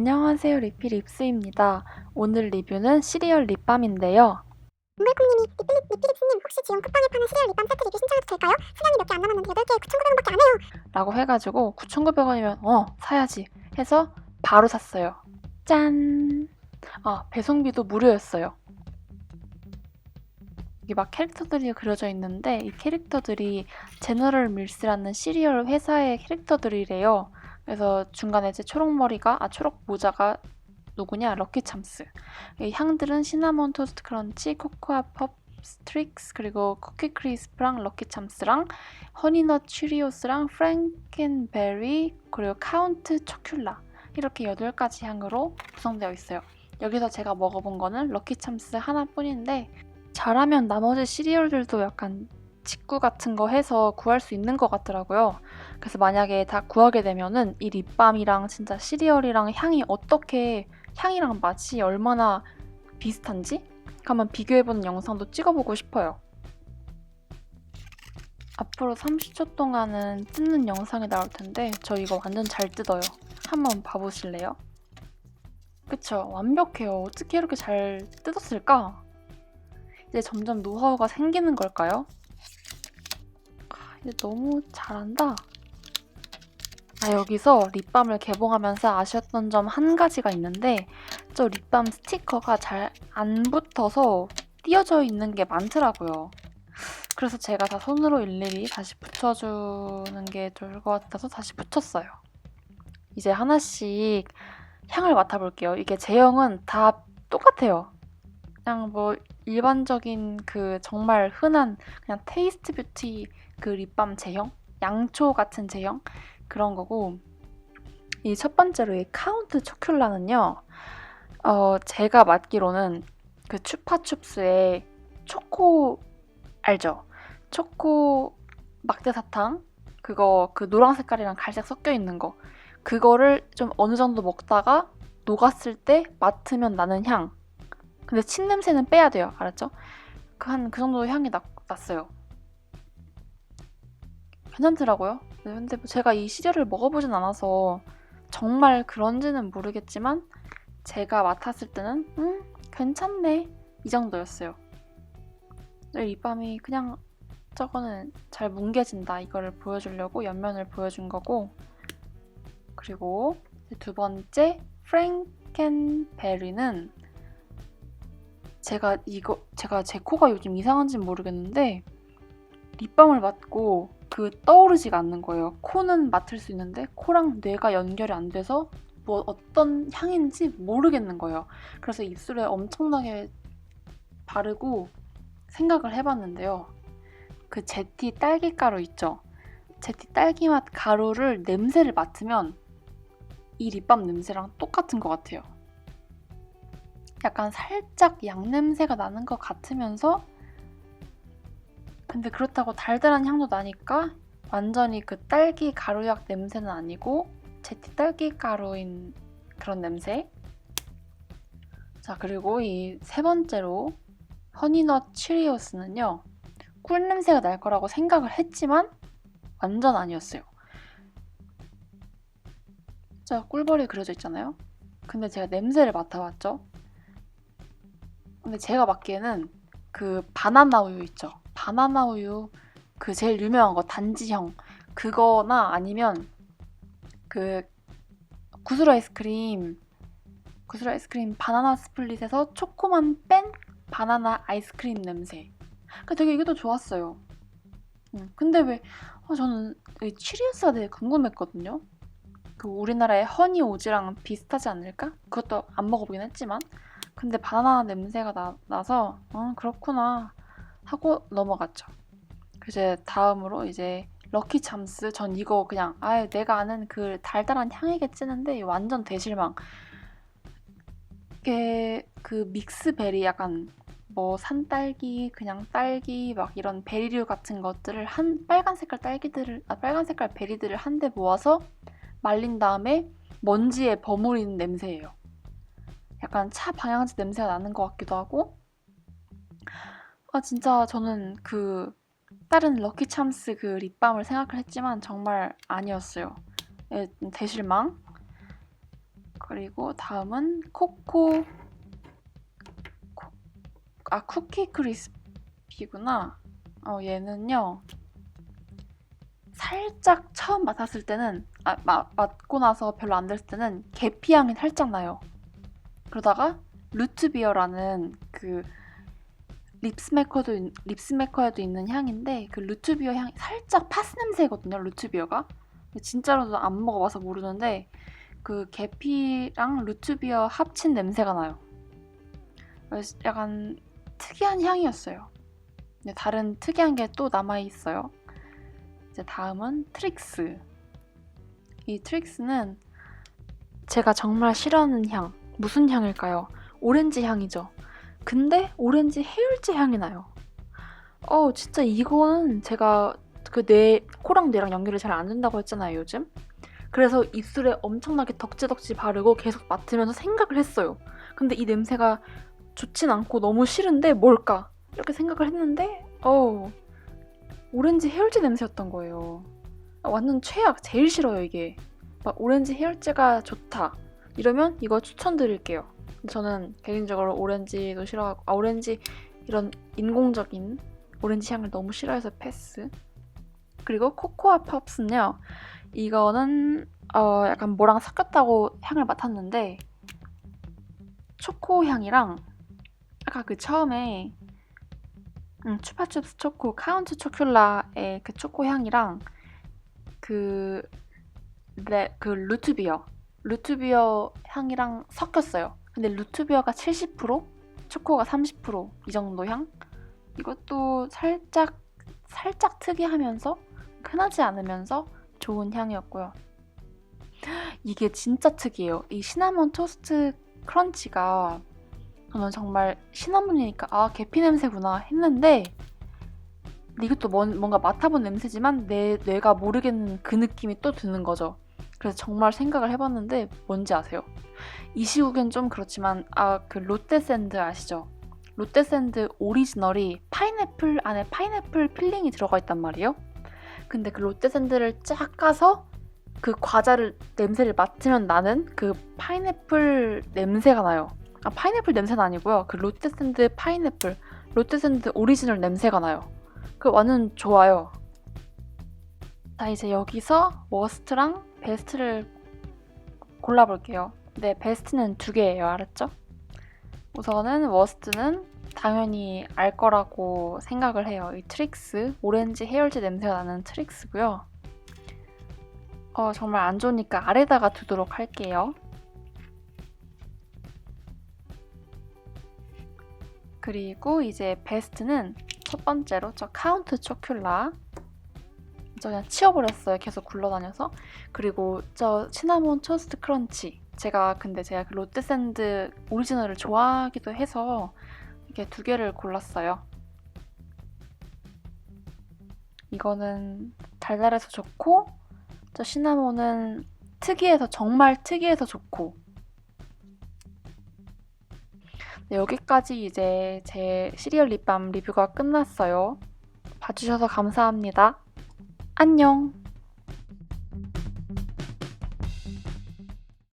안녕하세요 리필 입스입니다. 오늘 리뷰는 시리얼 립밤인데요. 몽골콩님이 리필립 리필 립스님 혹시 지금 쿠팡에 파는 시리얼 립밤 세트 리뷰 신청해도 될까요? 수량이 몇 개 안 남았는데 8개에 9,900원밖에 안 해요. 라고 해가지고 9,900원이면 어 사야지 해서 바로 샀어요. 짠! 아 배송비도 무료였어요. 여기 막 캐릭터들이 그려져 있는데 이 캐릭터들이 제너럴 밀스라는 시리얼 회사의 캐릭터들이래요. 그래서 중간에 이제 초록 머리가 아 초록 모자가 누구냐 럭키 참스. 이 향들은 시나몬 토스트 크런치, 코코아 팝 스트릭스 그리고 쿠키 크리스프랑 럭키 참스랑 허니넛 추리오스랑 프랭켄베리 그리고 카운트 초큘라 이렇게 8가지 향으로 구성되어 있어요. 여기서 제가 먹어본 거는 럭키 참스 하나뿐인데 잘하면 나머지 시리얼들도 약간 직구 같은 거 해서 구할 수 있는 것 같더라고요. 그래서 만약에 다 구하게 되면은 이 립밤이랑 진짜 시리얼이랑 향이 어떻게 향이랑 맛이 얼마나 비슷한지 한번 비교해보는 영상도 찍어보고 싶어요. 앞으로 30초 동안은 뜯는 영상이 나올 텐데 저 이거 완전 잘 뜯어요. 한번 봐보실래요? 그쵸? 완벽해요. 어떻게 이렇게 잘 뜯었을까? 이제 점점 노하우가 생기는 걸까요? 너무 잘한다. 아, 여기서 립밤을 개봉하면서 아쉬웠던 점 한 가지가 있는데 저 립밤 스티커가 잘 안 붙어서 띄어져 있는 게 많더라고요. 그래서 제가 다 손으로 일일이 다시 붙여주는 게 좋을 것 같아서 다시 붙였어요. 이제 하나씩 향을 맡아볼게요. 이게 제형은 다 똑같아요. 그냥 뭐 일반적인 그 정말 흔한 그냥 테이스트 뷰티 그 립밤 제형? 양초 같은 제형? 그런 거고 이 첫 번째로 이 카운트 초큘라는요. 어 제가 맡기로는 그 추파춥스의 초코 알죠? 초코 막대 사탕 그거 그 노랑 색깔이랑 갈색 섞여 있는 거 그거를 좀 어느 정도 먹다가 녹았을 때 맡으면 나는 향 근데 친 냄새는 빼야 돼요 알았죠? 그 한그 정도 향이 났, 났어요 괜찮더라고요. 네, 근데 뭐 제가 이 시리얼을 먹어보진 않아서 정말 그런지는 모르겠지만 제가 맡았을 때는 음 괜찮네. 이 정도였어요. 이 립밤이 그냥 저거는 잘 뭉개진다. 이거를 보여주려고 옆면을 보여준 거고 그리고 두 번째 프랭켄베리는 제가 이거 제가 제 코가 요즘 이상한지는 모르겠는데 립밤을 맡고 그 떠오르지가 않는 거예요. 코는 맡을 수 있는데 코랑 뇌가 연결이 안 돼서 뭐 어떤 향인지 모르겠는 거예요. 그래서 입술에 엄청나게 바르고 생각을 해봤는데요. 그 제티 딸기 가루 있죠? 제티 딸기 맛 가루를 냄새를 맡으면 이 립밤 냄새랑 똑같은 것 같아요. 약간 살짝 양 냄새가 나는 것 같으면서 근데 그렇다고 달달한 향도 나니까 완전히 그 딸기 가루약 냄새는 아니고 제티 딸기 가루인 그런 냄새. 자 그리고 이 세 번째로 허니넛 치리오스는요 꿀 냄새가 날 거라고 생각을 했지만 완전 아니었어요. 자 꿀벌이 그려져 있잖아요. 근데 제가 냄새를 맡아봤죠. 근데 제가 맡기에는 그 바나나 우유 있죠. 바나나 우유 그 제일 유명한 거 단지형 그거나 아니면 그 구슬 아이스크림 구슬 아이스크림 바나나 스플릿에서 초코만 뺀 바나나 아이스크림 냄새. 그 되게 이게 더 좋았어요. 음, 근데 왜 어, 저는 이 치리우스가 되게 궁금했거든요. 그 우리나라의 허니 오지랑 비슷하지 않을까? 그것도 안 먹어보긴 했지만 근데 바나나 냄새가 나, 나서 어, 그렇구나 하고 넘어갔죠. 이제 다음으로 이제 럭키 참스 전 이거 그냥 아예 내가 아는 그 달달한 향이겠지는데 완전 대실망. 이게 그 믹스베리 약간 뭐 산딸기 그냥 딸기 막 이런 베리류 같은 것들을 한 빨간 색깔 딸기들을 아 빨간 색깔 베리들을 한데 모아서 말린 다음에 먼지에 버무린 냄새예요. 약간 차 방향제 냄새가 나는 것 같기도 하고 아 진짜 저는 그 다른 럭키 참스 그 립밤을 생각을 했지만 정말 아니었어요. 예, 대실망. 그리고 다음은 코코 코- 아 쿠키 크리스피구나. 어 얘는요. 살짝 처음 맡았을 때는 아, 마, 맡고 나서 별로 안 됐을 때는 계피 향이 살짝 나요. 그러다가 루트비어라는 그 립스메커도 있- 립스메커에도 있는 향인데 그 루트비어 향이 살짝 파스 냄새거든요. 루트비어가 진짜로도 안 먹어봐서 모르는데 그 계피랑 루트비어 합친 냄새가 나요. 약간 특이한 향이었어요. 다른 특이한 게 또 남아 있어요. 이제 다음은 트릭스. 이 트릭스는 제가 정말 싫어하는 향. 무슨 향일까요? 오렌지 향이죠. 근데 오렌지 해열제 향이 나요. 어, 진짜 이거는 제가 그 뇌, 코랑 뇌랑 연결이 잘 안 된다고 했잖아요, 요즘. 그래서 입술에 엄청나게 덕지덕지 바르고 계속 맡으면서 생각을 했어요. 근데 이 냄새가 좋진 않고 너무 싫은데 뭘까? 이렇게 생각을 했는데, 어우, 오렌지 해열제 냄새였던 거예요. 아, 완전 최악, 제일 싫어요, 이게. 막 오렌지 해열제가 좋다. 이러면 이거 추천드릴게요. 저는 개인적으로 오렌지도 싫어하고, 아, 오렌지 이런 인공적인 오렌지 향을 너무 싫어해서 패스. 그리고 코코아 팝스는요, 이거는 어, 약간 뭐랑 섞였다고 향을 맡았는데, 초코 향이랑, 아까 그 처음에 음, 추파춥스 초코 카운트 초콜라의 그 초코 향이랑 그, 레, 그 루트비어 루트비어 향이랑 섞였어요. 근데 루트비어가 70% 초코가 30%이 정도 향? 이것도 살짝 살짝 특이하면서 흔하지 않으면서 좋은 향이었고요. 이게 진짜 특이해요. 이 시나몬 토스트 크런치가 저는 정말 시나몬이니까 아 계피 냄새구나 했는데 이것도 뭔, 뭔가 맡아본 냄새지만 내 뇌가 모르겠는 그 느낌이 또 드는 거죠. 그래서 정말 생각을 해봤는데 뭔지 아세요? 이 시국엔 좀 그렇지만 아 그 롯데샌드 아시죠? 롯데샌드 오리지널이 파인애플 안에 파인애플 필링이 들어가 있단 말이에요. 근데 그 롯데샌드를 쫙 까서 그 과자를 냄새를 맡으면 나는 그 파인애플 냄새가 나요. 아 파인애플 냄새는 아니고요. 그 롯데샌드 파인애플 롯데샌드 오리지널 냄새가 나요. 그 완전 좋아요. 자 이제 여기서 워스트랑 베스트를 골라볼게요. 네 베스트는 두 개예요. 알았죠? 우선은 워스트는 당연히 알 거라고 생각을 해요. 이 트릭스 오렌지 해열제 냄새가 나는 트릭스고요. 어 정말 안 좋으니까 아래다가 두도록 할게요. 그리고 이제 베스트는 첫 번째로 저 카운트 초콜라 저 그냥 치워버렸어요. 계속 굴러다녀서 그리고 저 시나몬 토스트 크런치 제가 근데 제가 그 롯데샌드 오리지널을 좋아하기도 해서 이렇게 두 개를 골랐어요. 이거는 달달해서 좋고 저 시나몬은 특이해서 정말 특이해서 좋고 네, 여기까지 이제 제 시리얼 립밤 리뷰가 끝났어요. 봐주셔서 감사합니다. 안녕!